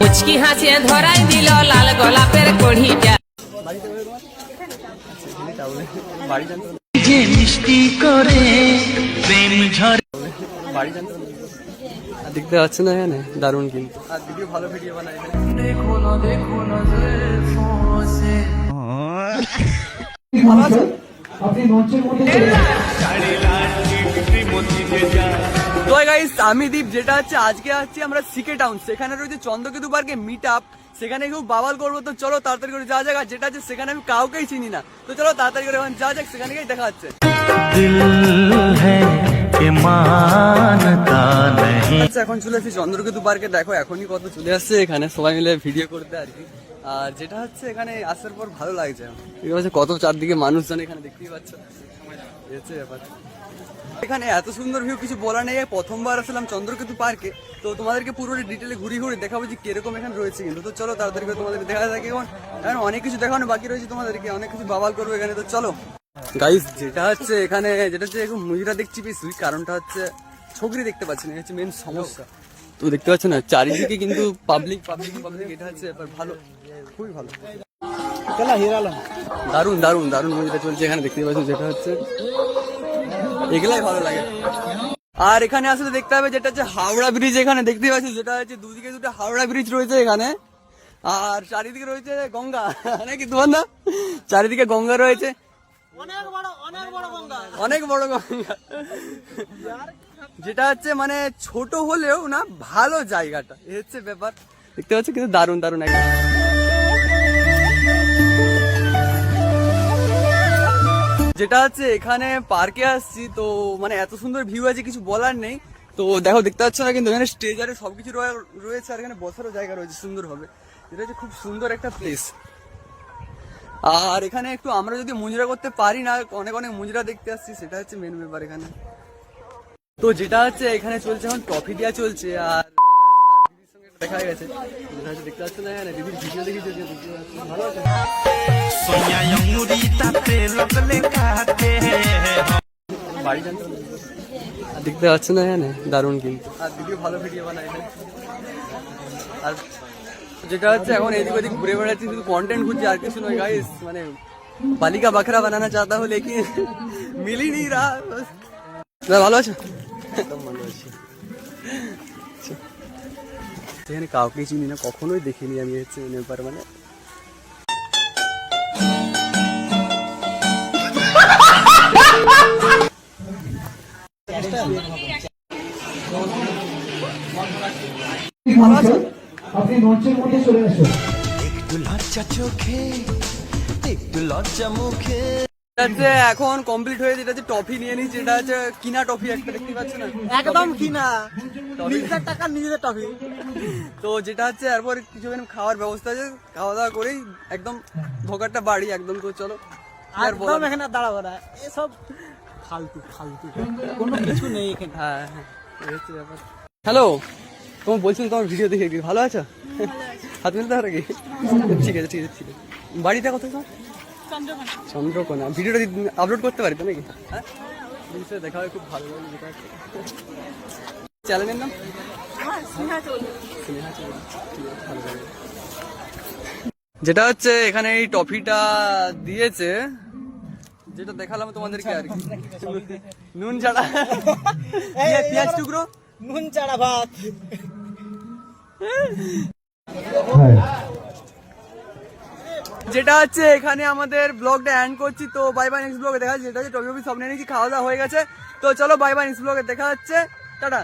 মুচকি হাসিয়ে ধরাই দিল লাল গোলাপের কড়িটা। আচ্ছা, যে মিষ্টি করে প্রেম ঝরে। দেখতে পাচ্ছ না এখানে দারুণ কিন্তু। আর ভিডিও ভালো ভিডিও বানাই তো গাইস আমি দীপ যেটা হচ্ছে আজকে আছি আমরা সিকে টাউন সেখানে রয়েছে চন্দ্রকেতু পার্কে মিট আপ সেখানে খুব বাবাল করব তো চলো তাড়াতাড়ি করে যাওয়া যাক। আর যেটা আছে সেখানে আমি কাউকেই চিনি না। তো চলো তাড়াতাড়ি করে এখন যাওয়া যাক সেখানে গিয়ে দেখা नहीं আচ্ছা এখন চলে এসেছি চন্দ্রকেতু পার্কে। দেখো এখনই কত চলে আসছে এখানে। সবাই মিলে ভিডিও করতে আর কি। আর যেটা হচ্ছে এখানে আসার পর ভালো লাগছে। কত চারদিকে মানুষজন এখানে দেখতেই পাচ্ছ। ব্যাপার। এখানে এত সুন্দর ভিউ কিছু বলার নেই। প্রথমবার আসলাম চন্দ্রকেতু পার্কে তো তোমাদেরকে পুরো ডিটেলে ঘুরি ঘুরে দেখাবো যে কীরকম এখানে রয়েছে কিন্তু। তো চলো তাড়াতাড়ি তোমাদের দেখা থাকে এখন। এখন অনেক কিছু দেখানো বাকি রয়েছে তোমাদেরকে। অনেক কিছু বাবাল করব এখানে। তো চলো। গাইস যেটা হচ্ছে এখানে যেটা হচ্ছে মুজিরা দেখছি বেশি। কারণটা হচ্ছে ছবরি দেখতে পাচ্ছি না হচ্ছে মেন সমস্যা। তো দেখতে পাচ্ছ না চারিদিকে কিন্তু পাবলিক পাবলিক পাবলিক এটা হচ্ছে ব্যাপার ভালো। খুবই ভালো। দারুণ দারুণ দারুণ মুভিটা চলছে এখানে। দেখতে পাচ্ছ যেটা হচ্ছে এগুলাই ভালো লাগে। আর এখানে আসলে দেখতে হবে যেটা হচ্ছে হাওড়া ব্রিজ এখানে দেখতে পাচ্ছি? যেটা হচ্ছে দুদিকে দুটো হাওড়া ব্রিজ রয়েছে এখানে। আর চারিদিকে রয়েছে গঙ্গা। নাকি তোমার না? চারিদিকে গঙ্গা রয়েছে। অনেক বড় গঙ্গা। যেটা হচ্ছে মানে ছোট হলেও না ভালো জায়গাটা। এ হচ্ছে ব্যাপার। দেখতে পাচ্ছি? কিন্তু দারুণ দারুণ একদম যেটা হচ্ছে, এখানে পার্কে আসছি, তো মানে এত সুন্দর ভিউ আছে, কিছু বলার নেই। তো দেখো, দেখতে পাচ্ছ না কিন্তু এখানে স্টেজারে সবকিছু রয়ে- রয়েছে, আর এখানে বসারও জায়গা রয়েছে, সুন্দর হবে। এটা হচ্ছে খুব সুন্দর একটা প্লেস আর এখানে একটু আমরা যদি মুজরা করতে পারি না, অনেক অনেক মুজরা দেখতে আসছি, সেটা হচ্ছে মেন ব্যাপার এখানে। তো যেটা হচ্ছে, এখানে চলছে এখন ট্রফি দেওয়া চলছে, আর দেখা গেছে। দেখতে পাচ্ছ না দিদির ভিডিও। ভালো আছে? বাড়ি জানতে দেখতে পাচ্ছ না এখানে? দারুণ কিন্তু। আর ভিডিও ভালো ভিডিও বানাই আর যেটা হচ্ছে এখন এদিক ওদিক ঘুরে বেড়াচ্ছি শুধু কন্টেন্ট খুঁজছি আর কিছু নয় গাইস মানে বালিকা বাখরা বানানা চাহতা হো লেকিন মিলি নি রা ভালো আছো? একদম ভালো আছি। আচ্ছা। সেখানে কাউকে চিনি না কখনোই দেখিনি আমি হচ্ছে ব্যাপার মানে আপনি মঞ্চের মধ্যে চলে আসুন। একটু লজ্জা চোখে একটু লজ্জা মুখে। হচ্ছে এখন কমপ্লিট হয়ে যেটা হচ্ছে টফি নিয়ে নিয়েছি যেটা হচ্ছে কিনা টফি একটা দেখতে পাচ্ছ না? একদম কিনা। নিজের টাকা নিজেদের টফি তো যেটা হচ্ছে এরপর কিছুক্ষণ খাওয়ার ব্যবস্থা আছে খাওয়া দাওয়া করেই একদম ভোগারটা বাড়ি একদম তো চলো। আর এখানে দাঁড়াবো না। এসব ফালতু ফালতু। কোনো কিছু নেই এখানে। হ্যাঁ হ্যাঁ। এই হচ্ছে ব্যাপার হ্যালো তোমার বলছিলাম তোমার ভিডিও দেখে কি ভালো আছো? হাত মিলতে হবে কি ঠিক আছে ঠিক আছে ঠিক আছে। বাড়িটা কোথায় তোমার? চন্দ্রকোনা। ভিডিওটা আপলোড করতে পারি তো নাকি? হ্যাঁ দেখা হয় খুব ভালো লাগে চ্যানেলের নাম? লাগে। যেটা হচ্ছে এখানে এই টফিটা দিয়েছে যেটা দেখালাম তোমাদেরকে আর কি। নুন ছাড়া পেঁয়াজ- পেঁয়াজ টুকরো? নুন চাড়া ভাত। যেটা হচ্ছে এখানে আমাদের ব্লগটা এন্ড করছি তো বাই বাই নেক্সট ব্লগে দেখা যাচ্ছে। যেটা হচ্ছে টপি টপি সব নিয়ে নিয়েছি খাওয়া দাওয়া হয়ে গেছে। তো চলো বাই বাই নেক্সট ব্লগে দেখা হচ্ছে। টাটা।